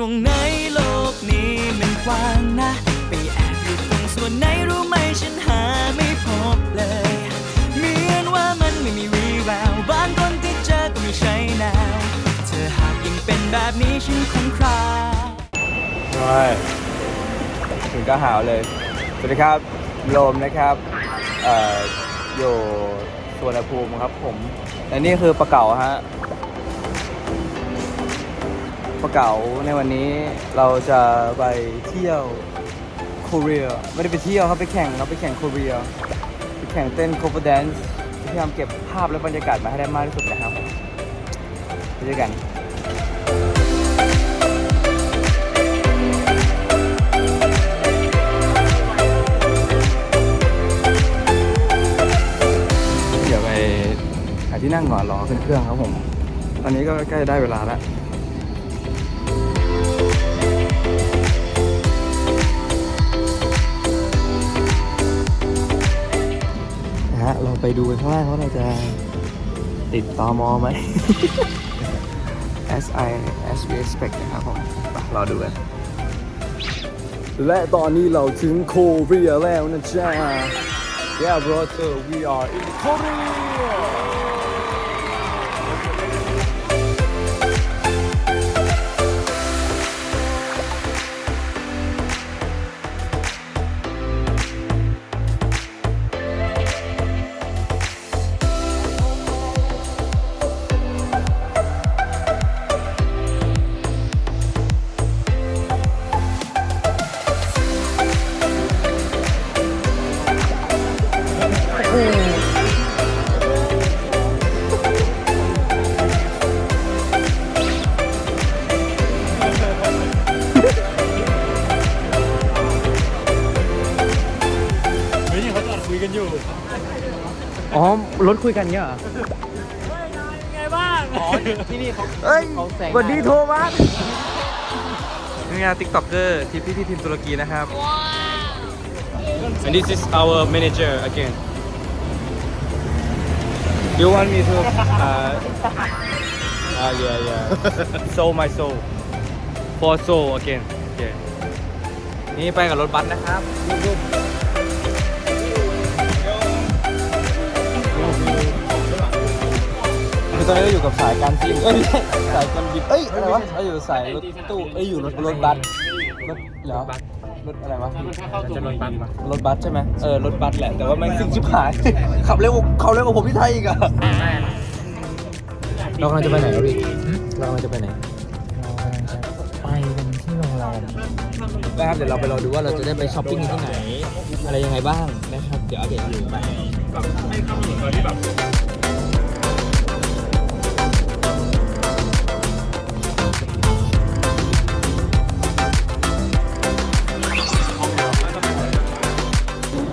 รงไหนโลกนี้มันกว้างนะ ไปแอบอยู่ตรงส่วนไหนรู้ไหมฉันหาไม่พบเลย เหมือนว่ามันไม่มีวีแววบางคนที่เจอก็ไม่ใช่แนว เธอหากยังเป็นแบบนี้ฉันคงครางใช่ถึงก็หาวเลย สวัสดีครับโลมนะครับเอ่ออยู่สวนภูมิครับผมและนี่คือปลาเก๋าฮะ ปลาเก๋าในวันนี้เราจะไปเที่ยวโคเรียไม่ได้ไปเที่ยวครับไปแข่งครับไปแข่งโคเรียไปแข่งเต้นโคเ e อร์แดนซ์พยายามเก็บภาพและบรรยากาศมาให้ได้มากที่สุดนะครับไปด้วยกันเดี๋ยวไปหาที่นั่งก่อนรอขึ้นเครื่องครับผม ตอนนี้ก็ใกล้ได้เวลาแล้ว ฮะ เราไปดูกันข้างล่างว่าเราจะติดตอมอไหม as I as we expect นะครับผมไปรอดูกัน และตอนนี้เราถึงโคเรียแล้วนะจ๊ะ Yeah brother we are in Korea อ๋อรถคุยกันเงี้ยเหรอไงบ้างอ๋อที่นี่เขาเอ้ยเขาแซงสวัสดีโทมัสนี่ไงติ๊กต็อกเกอร์ทีมพี่ที่ทีมตุรกีนะครับ and this is our manager again Do you want me to uh, uh yeah yeah soul my soul for soul again okay นี่ไปกับรถบัสนะครับ ตอนนี้เราอยู่กับสายการบินเอ้ยไม่ใช่สายการบินเอ้ยอะไรวะเราอยู่สายรถตู้เอ้ยอยู่รถรถบัสรถเหรอรถอะไรวะจะรถบัสปะรถบัสใช่ไหมเออรถบัสแหละแต่ว่าแม่งสิ่งชิบหาย ขับเร็วกว่าเขาเร็วกว่าผมที่ไทยอีกอะเรากำลังจะไปไหนครับพี่เรากำลังจะไปไหนไปกันที่โรงแรมนะครับเดี๋ยวเราไปรอดูว่าเราจะได้ไปช้อปปิ้งที่ไหน อะไรยังไงบ้างนะครับ เดี๋ยวอัปเดตอยู่ไป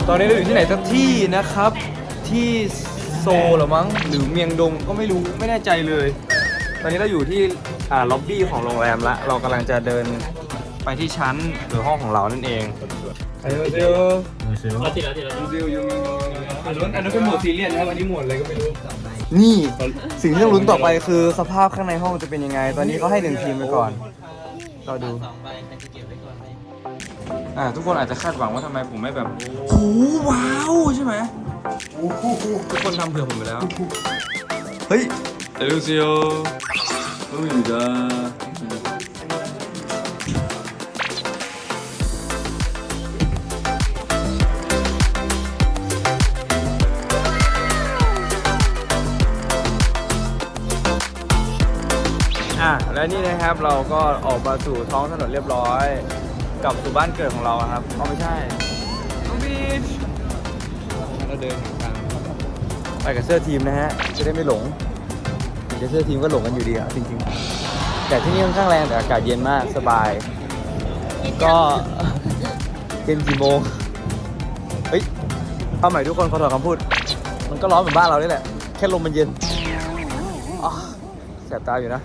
ตอนนี้เราอยู่ที่ไหนสักที่นะครับ ที่โซลเหรือมั้งหรือเมียงดงก็ไม่รู้ไม่แน่ใจเลย ตอนนี้เราอยู่ที่อ่าล็อบบี้ของโรงแรมละเรากำลังจะเดินไปที่ชั้นหรือห้องของเรานั่นเองเดี๋ยวเดี๋ยวเราติดแล้วติดแล้วเดี๋ยวยูอันนั้นอันนั้นเป็นโหมดซีเรียสนะครับอันนี้โหมดอะไรก็ไม่รู้ นี่สิ่งที่ต้องลุ้นต่อไปคือสภาพข้างในห้องจะเป็นยังไง ตอนนี้เขาให้หนึ่งทีมไปก่อนเราดูอ่าทุกคนอาจจะคาดหวังว่าทำไมผมไม่แบบโอ้ว้าวใช่ไหมทุกคนทำเผื่อผมไปแล้ว เฮ้ยเอลูซิโอโอ้ยดาอะและนี่นะครับเราก็ออกมาสู่ท้องถนนเรียบร้อย กลับสู่บ้านเกิดของเราอะครับเอาไม่ใช่น้องบีชเราเดินหาทางไปกับเสื้อทีมนะฮะจะได้ไม่หลงถึงจะเสื้อทีมก็หลงกันอยู่ดีอะจริงๆ แต่ที่นี่ค่อนข้างแรงแต่อากาศเย็นมากสบาย ก็เย็นกี่โมงเฮ้ยเอาใหม่ทุกคนขอถอนคำพูด มันก็ร้อนเหมือนบ้านเรานี่แหละ แค่ลมมันเย็นอะแสบตาอยู่นะ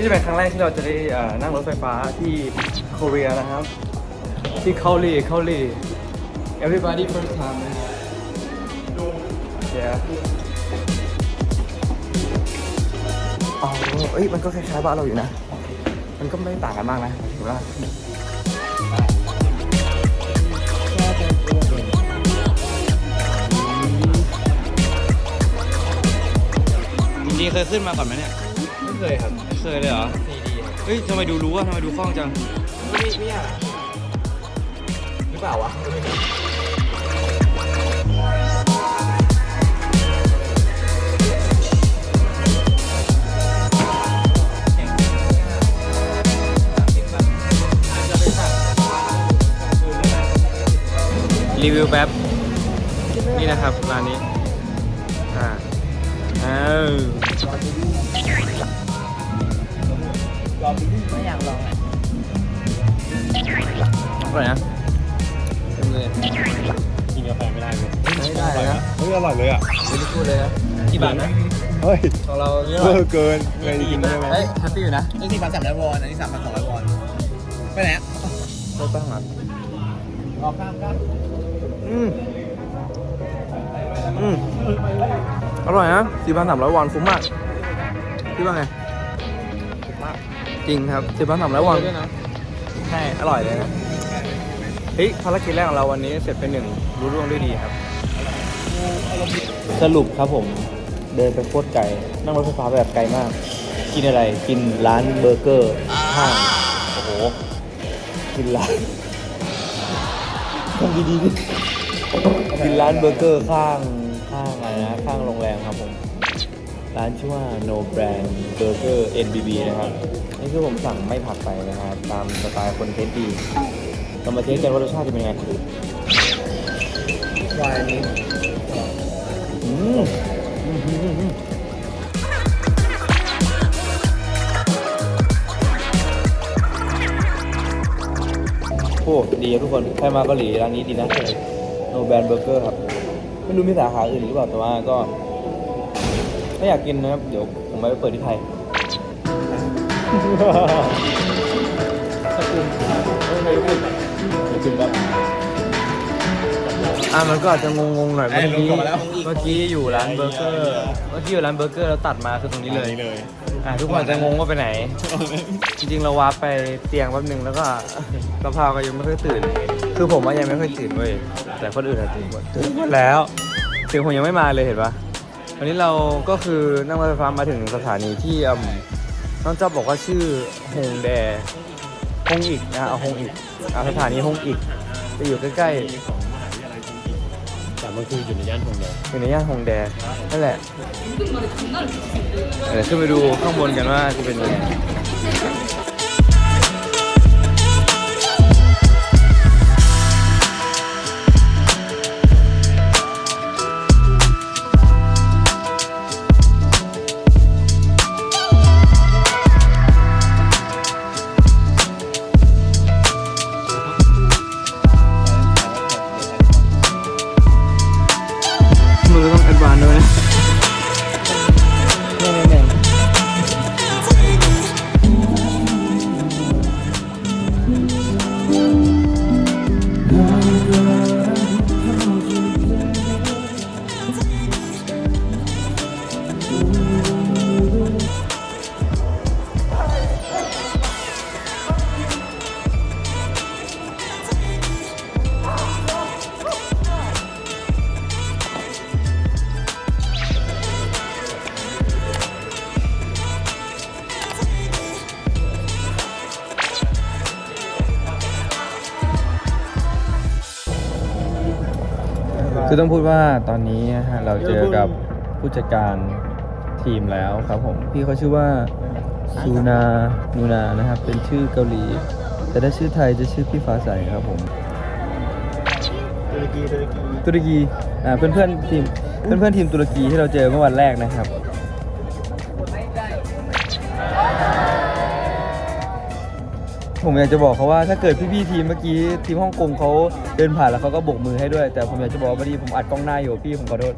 นี่จะเป็นครั้งแรกที่เราจะได้เอ่อนั่งรถไฟฟ้าที่โคเรียนะครับ ที่เกาหลีเกาหลี everybody first time นะ yeah อ๋อเอ้ยมันก็คล้ายๆบ้านเราอยู่นะ มันก็ไม่ต่างกันมากนะถือว่า จริงๆเคยขึ้นมาก่อนไหมเนี่ย ไม่เคยครับไม่ เคยเลยเหรอ ซีดีครับเฮ้ยทำไมดูรู้อะทำไมดูคล่องจัง ไม่ไม่อะหรือเปล่าวะรีวิวแป๊บนี่นะครับร้านนี้ อ่าอ้าว ไม่อยากลองอะอร่อยนะกินกาแฟไม่ได้เลยไม่ได้เลยนะเฮ้ยอร่อยเลยอะไม่ได้พูดเลยนะกี่บาทนะเฮ้ยของเราเวอร์เกินเคยกินได้ไหมเฮ้ยแฮปปี้อยู่นะนี่สี่พันสามร้อยวอนอันนี้สามพันสองร้อยวอนไปไหนอะโต๊ะตั้งอะออกข้ามกันอืมอืมอร่อยนะสี่พันสามร้อยวอนคุ้มมากพี่ว่าไงคุ้มมาก จริงครับสี่พันสามร้อยวอนใช่อร่อยเลยนะเฮ้ยภารกิจแรกของเราวันนี้เสร็จเป็นหนึ่งรู้ร่วงด้วยดีครับ สรุปครับผมเดินไปโคตรไกลนั่งรถไฟฟ้าแบบไกลมาก กินอะไรกินร้านเบอร์เกอร์ข้างโอ้โหกินร้านทำดีๆกินร้านเบอร์เกอร์ข้างข้างอะไรนะข้างโรงแรมครับผม ร้านชื่อว่า No Brand Burger NBB นะครับ นี่คือผมสั่งไม่ผักไปนะครับตามสไตล์คนเทสดีเรามาเทสกันว่ารสชาติจะเป็นยังไงวายนี้อืมอืมอืมอืมโอ้ดีทุกคนใครมาเกาหลีร้านนี้ดีนะโนแบนเบอร์เกอร์ครับ ไม่รู้มีสาขาอื่นหรือเปล่าแต่ว่าก็ ถ้าอยากกินนะครับ เดี๋ยวผมไปเปิดที่ไทย ขอบคุณไม่ไม่รู้ขอบคุณครับอะมันก็อาจจะงงๆหน่อยเมื่อกี้เมื่อกี้อยู่ร้านเบอร์เกอร์เมื่อกี้อยู่ร้านเบอร์เกอร์แล้วตัดมาคือตรงนี้เลยนี่เลยอะทุกคนจะงงว่าไปไหน จริงๆเราวาร์ปไปเตียงแป๊บนึงแล้วก็กะเพราก็ยังไม่ค่อยตื่น คือผมว่ายังไม่ค่อยตื่นเว้ยแต่คนอื่นอะตื่นหมดตื่นหมดแล้วเสียงผมยังไม่มาเลยเห็นปะวันนี้เราก็คือนั่งรถไฟฟ้ามาถึงสถานีที่อืม น้องเจ้าบอกว่าชื่อฮงแดฮงอีกนะเอาฮงอีกอะสถานีฮงอีกจะอยู่ใกล้แต่มันคืออยู่ในย่านทงแดงๆอยู่ในย่านฮงแดนั่นแหละ เดี๋ยวขึ้นไปดูข้างบนกันว่าจะเป็นยังไงมื คือต้องพูดว่าตอนนี้นะฮะเราเจอกับผู้จัดการทีมแล้วครับผม พี่เขาชื่อว่าซูนานูนานะครับ เป็นชื่อเกาหลี แต่ถ้าชื่อไทยจะชื่อพี่ฟ้าใสครับผม ตุรกีตุรกีตุรกีอ่าเพื่อนเพื่อนๆทีมเพื่อนเพื่อนๆทีมตุรกีที่เราเจอเมื่อวันแรกนะครับ ผมอยากจะบอกเขาว่าถ้าเกิดพี่ๆทีมเมื่อกี้ทีมฮ่องกงเขาเดินผ่านแล้วเขาก็โบกมือให้ด้วย แต่ผมอยากจะบอกว่าพอดีผมอัดกล้องหน้าอยู่พี่ผมขอโทษ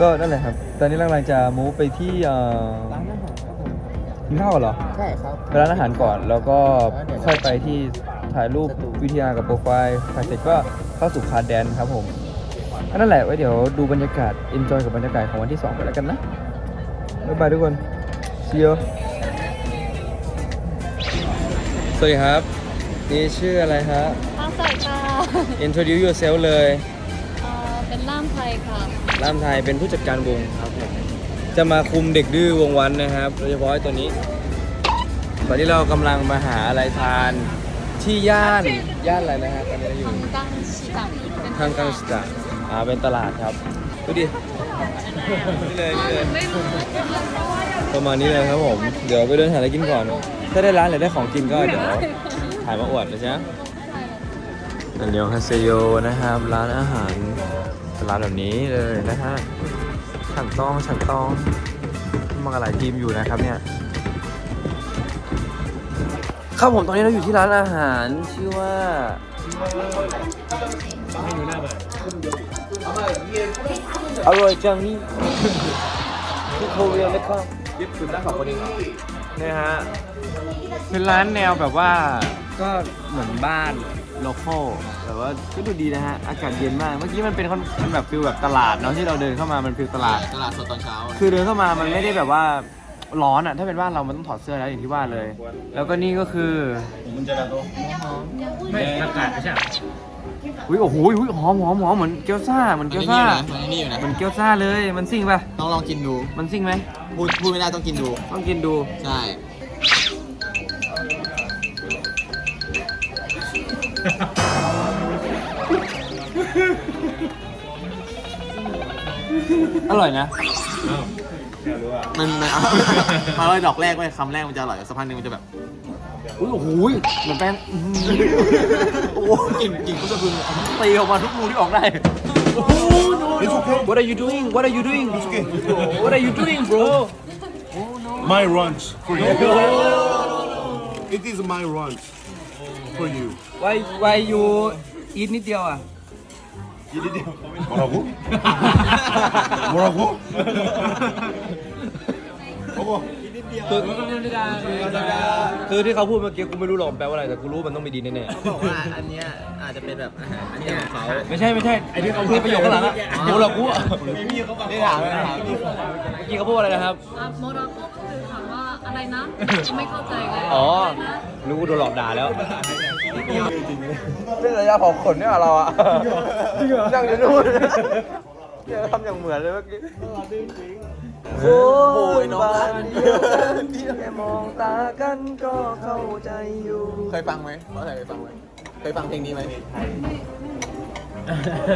ก็นั่นแหละครับ ตอนนี้เรากำลังจะมูฟไปที่เอ่อกินข้าวกันเหรอใช่ครับ ไปร้านอาหารก่อนแล้วก็ค่อยไปที่ถ่ายรูปวิทยากับโปรไฟล์ถ่ายเสร็จก็เข้าสู่คาร์ดแดนครับผมก็นั่นแหละไว้เดี๋ยวดูบรรยากาศ enjoy กับบรรยากาศของวันที่ 2 ไปแล้วกันนะบ๊ายบายทุกคน see you สวัสดีครับ นี่ชื่ออะไรฮะฟ้าใสค่ะ introduce yourself เลยเอ่อเป็นล่ามไทยค่ะล่ามไทยเป็นผู้จัดการวงครับผมจะมาคุมเด็กดื้อวงวันนะครับโดยเฉพาะไอ้ตัวนี้ ตอนนี้เรากำลังมาหาอะไรทานที่ย่านย่านอะไรนะครับตอนนี้เราอยู่ ทางกังชีกังเป็นทางกังสตาอ่าเป็นตลาดครับ ดูดิ นี่เลยนี่เลย ไม่รู้ ประมาณนี้เลยครับผม เดี๋ยวไปเดินหาอะไรกินก่อน ถ้าได้ร้านหรือได้ของกินก็เดี๋ยวถ่ายมาอวดนะจ๊ะอันยองฮาเซโยนะครับ ร้านอาหารร้านแบบนี้เลยนะฮะฉันต้องฉันต้องมากันหลายทีมอยู่นะครับเนี่ยครับผมตอนนี้เราอยู่ที่ร้านอาหารชื่อว่าอร่อยจังนี่ที่โคเรียนะครับ ยึดคืนได้สองคนเองเหรอเนี่ยฮะ เป็นร้านแนวแบบว่าก็เหมือนบ้านโลคอลแต่ว่าก็ดูดีนะฮะ อากาศเย็นมาก เมื่อกี้มันเป็นคอนมันแบบฟิลแบบตลาดเนาะที่เราเดินเข้ามามันฟิลตลาด ตลาดสดตอนเช้าคือเดินเข้ามามันไม่ได้แบบว่าร้อนอะ ถ้าเป็นบ้านเรามันต้องถอดเสื้อแล้วอย่างที่ว่าเลย แล้วก็นี่ก็คือไม่อากาศไม่ใช่อุ้ยโอ้โหอุ้ยหอมหอมหอมเหมือนเกี๊ยวซ่าเหมือนเกี๊ยวซ่ามันนี่อยู่นะเหมือนเกี๊ยวซ่าเลยมันซิ่งปะต้องลองกินดูมันซิ่งไหม พูดพูดไม่ได้ต้องกินดู ต้องกินดู ใช่อร่อยนะ มันมันมาเลยดอกแรกไว้ยคำแรกมันจะอร่อยสักพักหนึงมันจะแบบอุ้ยโอ้โหเหมือนแป้งอื้อหือโอ้โหกลิ่นกลิ่นก็จะพึงตีออกมาทุกรูที่ออกได้ Oh, no, it's okay. What are you doing? What are you doing? It's okay. what are you doing, bro? Oh no. My runs for you. It is my runs for you. Why why you eat it ah? 뭐라고? 뭐라고? 먹어. คือคือที่เขาพูดเมื่อกี้กูไม่รู้หรอกมันแปลว่าอะไรแต่กูรู้มันต้องไม่ดีแน่เขาบอกว่าอันเนี้ยอาจจะเป็นแบบอาหารอันเนี้ยของเขาๆไม่ใช่ไม่ใช่ไอ้ที่เขาพูดประโยคข้างหลังอะกูหรอกกูอะนี่ถามไม่ถามเมื่อกี้เขาพูดอะไรนะครับ อะโมร็อกโกก็คือถามว่าอะไรนะ ไม่เข้าใจเลยอ๋อะไรนะรู้กูโดนหลอกด่าแล้ว เรื่องระยะเผาขนเนี่ยเราอะยังอยู่นู่นเนี่ยทำอย่างเหมือนเลยเมื่อกี้โอ้ ยน้องแค่มองตากันก็เข้าใจอยู่เคยฟังไหมเขาเคยฟังไหมเคยฟังเพลงนี้ไหม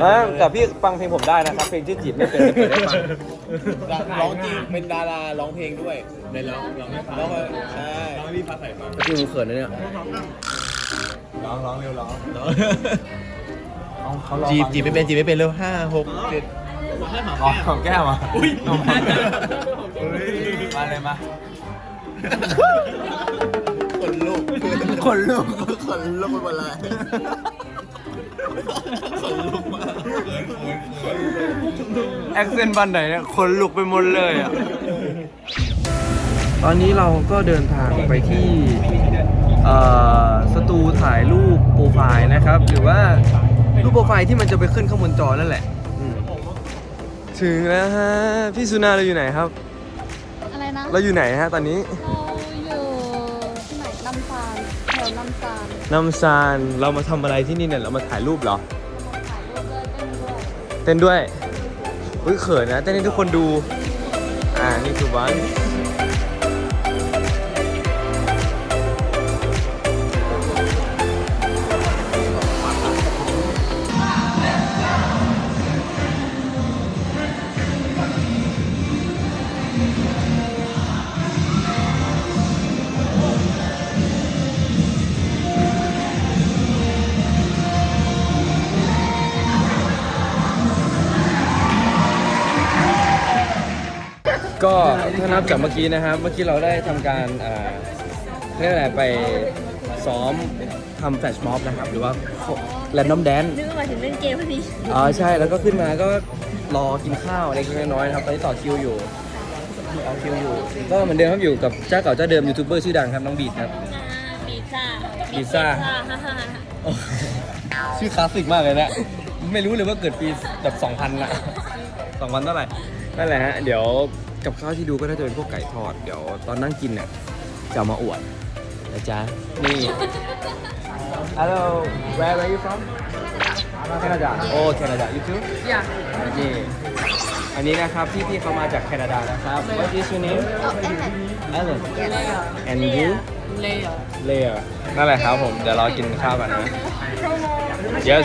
อ่าแต่พี่ฟังเพลงผมได้นะครับ เพลงชื่อจีบไม่เป็นเปิดให้ฟังร้องจริงเป็นดาราร้องเพลงด้วยในร้องร้องให้ฟังร้องใช่ร้องให้พี่ฟ้าใสฟังพี่กูเขินนะเนี่ยร้องร้องเร็วร้องเขาลองจีบจีบไม่เป็นจีบไม่เป็นเร็วห้าหกเจ็ดอ๋อของแก้วอะอุ้ยมา เลยมาขนลุกขนลุกขนลุกไปหมดเลยขนลุกมากแอคเซนต์บันไหนเนี่ยขนลุกไปหมดเลยอะ ตอนนี้เราก็เดินทางไปที่เอ่อสตูถ่ายรูปโปรไฟล์นะครับ หรือว่ารูปโปรไฟล์ที่มันจะไปขึ้นข้างบนจอนั่นแหละอืมถึงแล้วฮะ พี่สุนาเราอยู่ไหนครับอะไรนะ เราอยู่ไหนฮะตอนนี้เราอยู่ที่ไหนลำซานแถวลำซานน้ำซานเรามาทำอะไรที่นี่เนี่ยเรามาถ่ายรูปเหรอ ถ่ายรูปด้วยเต้นด้วยเต้นด้วยอุ้ยเขินนะเต้นให้ทุกคนดู อ่านี่คือวัน ก็ถ้านับจากเมื่อกี้นะครับเมื่อกี้เราได้ทำการอ่าเรียกอะไรไปซ้อมทำแฟลชม็อบนะครับ หรือว่าแรนดอมแดน นึกว่าหมายถึงเล่นเกมพอดีอ๋อใช่แล้วก็ขึ้นมาก็รอกินข้าวเล็กๆน้อยๆนะครับตอนนี้ต่อคิวอยู่เอาคิวอยู่ ก็เหมือนเดิมครับอยู่กับเจ้าเก่าเจ้าเดิมยูทูบเบอร์ชื่อดังครับน้องบีดครับ บีซ่าบีซ่า ฮ่าฮ่าฮ่าชื่อคลาสสิกมากเลยเนะ ไม่รู้เลยว่าเกิดปีแบบ 2000ละ2000เท่าไหร่นั่นแหละฮะ เดี๋ยว กับข้าวที่ดูก็น่าจะเป็นพวกไก่ทอด เดี๋ยวตอนนั่งกินเนี่ยจะเอามาอวดนะจ๊ะ นี่ Hello where are you from Canada Oh Canada you too Yeah นี่อันนี้นะครับพี่พี่ๆเขามาจากแคนาดานะครับ What is your name Alan and you Layer Layer นั่นแหละครับผม เดี๋ยวเรากินข้าวกันนะ Yes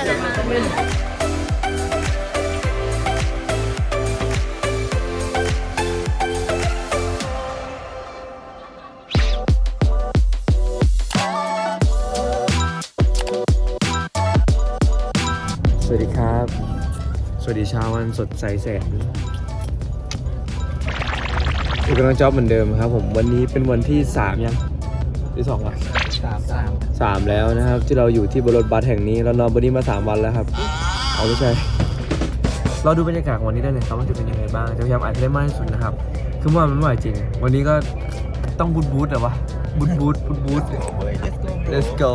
วัสดีเช้าวันสดใสแสนอยู่กับน้องจ๊อบเหมือนเดิมครับ ผมวันนี้เป็นวันที่สามยังที่สองวะสามสามสามแล้วนะครับ ที่เราอยู่ที่บนรถบัสแห่งนี้เรานอนบนนี้มาสามวันแล้วครับเอาไม่ใช่เราดูบรรยากาศของวันนี้ได้เลยครับว่าจะเป็นยังไงบ้างจะพยายามอ่านให้ได้มากที่สุดนะครับคือเมื่อวานมันไม่ไหวจริง วันนี้ก็ต้องบูทบูทแต่วะบูทบูทบูทบูท let's go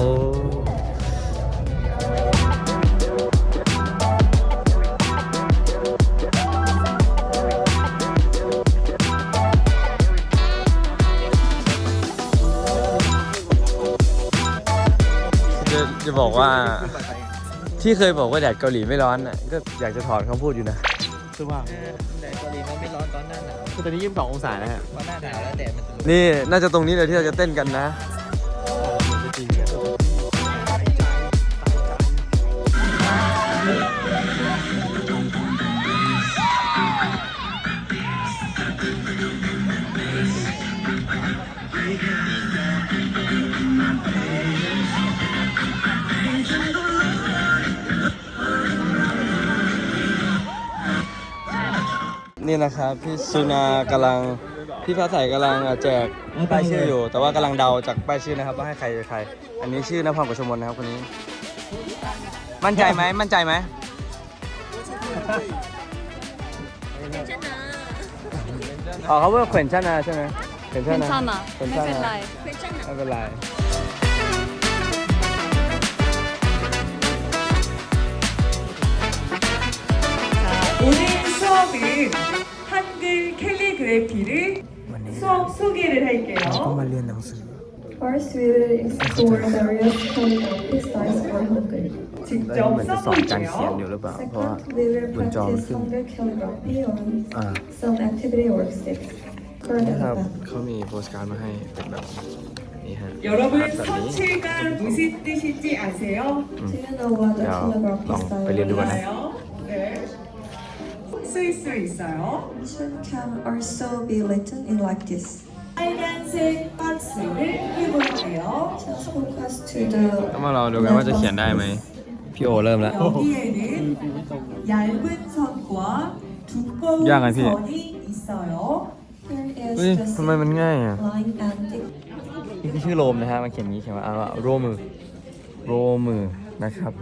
จะจะบอกว่าที่เคยบอกว่าแดดเกาหลีไม่ร้อนน่ะก็อยากจะถอนคำพูดอยู่นะคือว่าแต่เกาหลีมันไม่ร้อนตอนหน้าหนาวคือตอนนี้22องศานะฮะตอนหน้าหนาวแล้วแดดมันจะลงนี่น่าจะตรงนี้เลยที่เราจะเต้นกันนะ นี่นะครับพี่สุนากำลังพี่พระใสกำลังแจกป้ายชื่ออยู่ แต่ว่ากำลังเดาจากป้ายชื่อนะครับ ว่าให้ใครเป็ใคร อันนี้ชื่อนภพรกับชมนนะครับคนนี้ มั่นใจไหมมั่นใจไหมอ๋อเขาเรียกว่เขวนชนาใช่ไหมเขวนชนาเขวนชนนาไม่เป็นไร 수업은 한글 캘리그래피를 수업 소개를 할게요. มาเรียนหนังสือ First, we will explore various calligraphy styles for Hangul. แล้วนี่เหมือน 직접 จะสอนการเขียนอ 써볼게요. ยู่หรือเปล่า เพราะว่า Second, we will บนจอมัน practice ขึ้น Hangul calligraphy on อ่า some activity worksheet. Current นี่ครับ event. เขามีโปสการ์ดมาให้เป็นแบบนี้ฮะ 여러분 แบบนี้ 서칠감 무슨 뜻인지 아세요? Do you know what a 야, calligraphy 랑 style 빨리 해도 is? 되나? 알아요? 네. 쓸 수 있어요. Mention can also be written in like this. 빨간색 박스를 해볼게요. Just focus to the ต้องมาเราดูกันว่าจะเขียนได้ไหม พี่โอเริ่มแล้ว 여기에는 얇은 선과 두꺼운 양아, 피. 선이 있어요. Here เฮ้ย is the ทำไมมันง่ายอ่ะ line and the นี่คือชื่อโรมนะฮะ มันเขียนอย่างนี้เขียนว่าอ่านว่าโรมือ โรมือนะครับ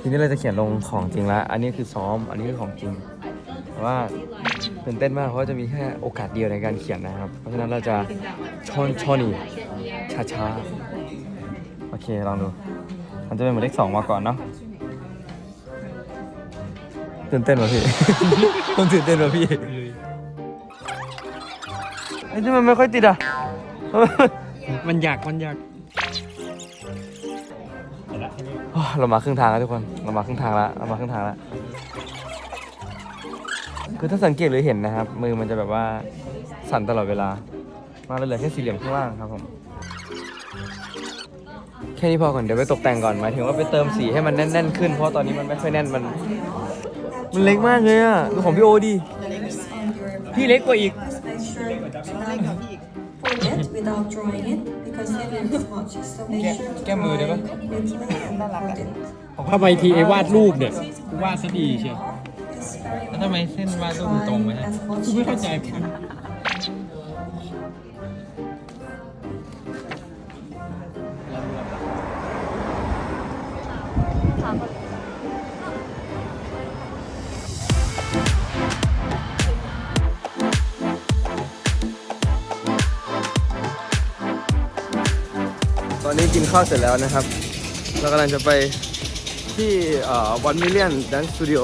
ทีนี้เราจะเขียนลงของจริงแล้ว อันนี้คือซ้อม อันนี้คือของจริง แต่ว่าตื่นเต้นมากเพราะว่าจะมีแค่โอกาสเดียวในการเขียนนะครับ เพราะฉะนั้นเราจะชอนชอนีช้าช้าๆโอเคลองดู มันจะเป็นเหมือนเลขสองมาก่อนเนาะตื่นเต้นวะพี่ ต้องตื่นเต้นวะพี่ไอ้ที่มันไม่ค่อยติดอะ มันอยากมันอยากโอ้ยเรามาครึ่งทางแล้วทุกคน เรามาครึ่งทางแล้วเรามาครึ่งทางแล้ว คือถ้าสังเกตหรือเห็นนะครับ มือมันจะแบบว่าสั่นตลอดเวลา มาเหลือแค่สี่เหลี่ยมข้างล่างครับผมแค่นี้พอก่อนเดี๋ยวไปตกแต่งก่อนหมายถึงว่าไปเติมสีให้มันแน่นๆขึ้นเพราะตอนนี้มันไม่ค่อยแน่นมัน มันเล็กมากเลยอะดูของพี่โอดิ letters on your พี่เล็กกว่าอีก Just make sure to not forget without drawing it because it is much. So make sure to แก้มือได้ปะ draw it completely and record it. ถ้าไปทีไอ้วาดรูปเนี่ยกูวาดซะดีเชียว It's very แล้วทำไมเส้นวาดรูปตรงไหมฮะกูไม่เข้าใจตอนนี้กินข้าวเสร็จแล้วนะครับ เรากำลังจะไปที่วันมิเลียนดันสตูดิโอ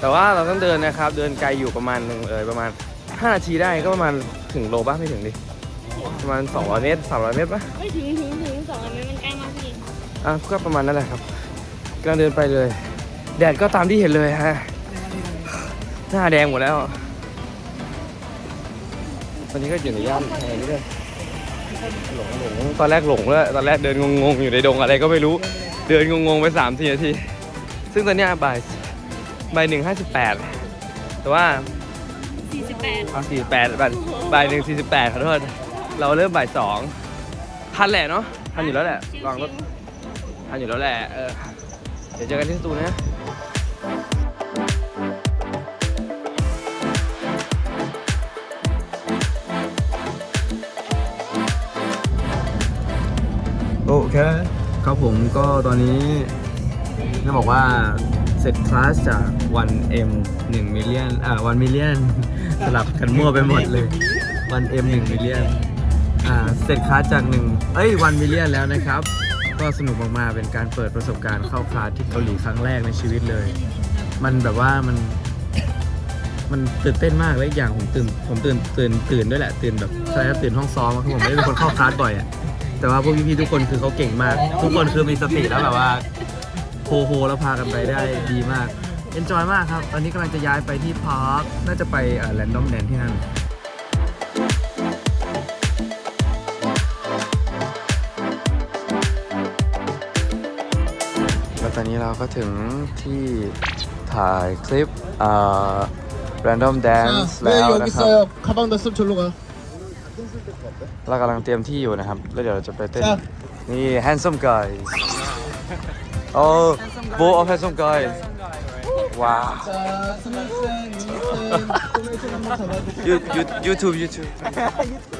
แต่ว่าเราต้องเดินนะครับ เดินไกลอยู่ประมาณหนึ่งเลยประมาณ5นาทีได้ก็ประมาณถึงโลบ้างไม่ถึงดิ ประมาณ200เมตร300เมตรปะไม่ถึงถึงถึงสองอันนี้มันใกล้มากพี่อะก็ประมาณนั้นแหละครับกำลังเดินไปเลย แดดก็ตามที่เห็นเลยฮะหน้าแดงหมดแล้ว ตอนนี้ก็อยู่ในย่านแพรนี่เลยหลงหลงตอนแรกหลงเลยตอนแรกเดินงงๆอยู่ในดงอะไรก็ไม่รู้ เดินงงๆไปสามทีนาที ซึ่งตอนนี้บ่าย บ่ายหนึ่งห้าสิบแปดแต่ว่า48เอาสี่แปดบ่ายบ่ายหนึ่งสี่สิบแปดขอโทษเราเริ่มบ่ายสองทันแหละเนาะทันอยู่แล้วแหละวางรถทันอยู่แล้วแหละเออเดี๋ยวเจอกันที่สตูนะโอเคครับผมก็ตอนนี้จะบอกว่า เสร็จคลาสจาก 1M 1 million อ่า1 million สลับกันมั่วไปหมดเลย 1M 1 million อ่าเสร็จคลาสจาก 1 เอ้ย 1 million แล้วนะครับ ก็สนุกมากๆ เป็นการเปิดประสบการณ์เข้าคลาสที่เกาหลีครั้งแรกในชีวิตเลย มันแบบว่ามันมันตื่นเต้นมากและอีกอย่างผมตื่นผมตื่นตื่นตื่นด้วยแหละตื่นแบบใช่ครับตื่นห้องซ้อมอะคือผมไม่ได้เป็นคนเข้าคลาสบ่อยอะแต่ว่าพวกพี่ๆทุกคนคือเขาเก่งมาก ทุกคนคือมีสติแล้วแบบว่า โฮโฮแล้วพากันไปได้ดีมากเอนจอยมากครับ ตอนนี้กำลังจะย้ายไปที่พาร์คน่าจะไปแรนดอมแดนที่นั่น แล้วตอนนี้เราก็ถึงที่ถ่ายคลิปอ่า Random Dance แล้วนะครับ 가방 냈으면 절로 가. เรากำลังเตรียมที่อยู่นะครับ แล้วเดี๋ยวเราจะไปเต้น นี่ Handsome Guys Oh, bowl of handsome guy. Wow. 자, 스물쌤, 윤쌤, 꼬멜쌤 You 잡아주세요.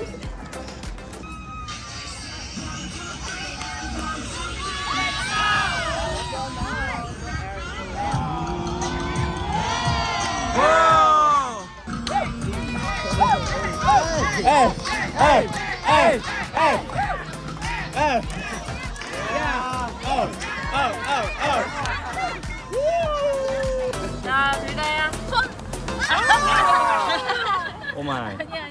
Hey! Hey! Hey! 야.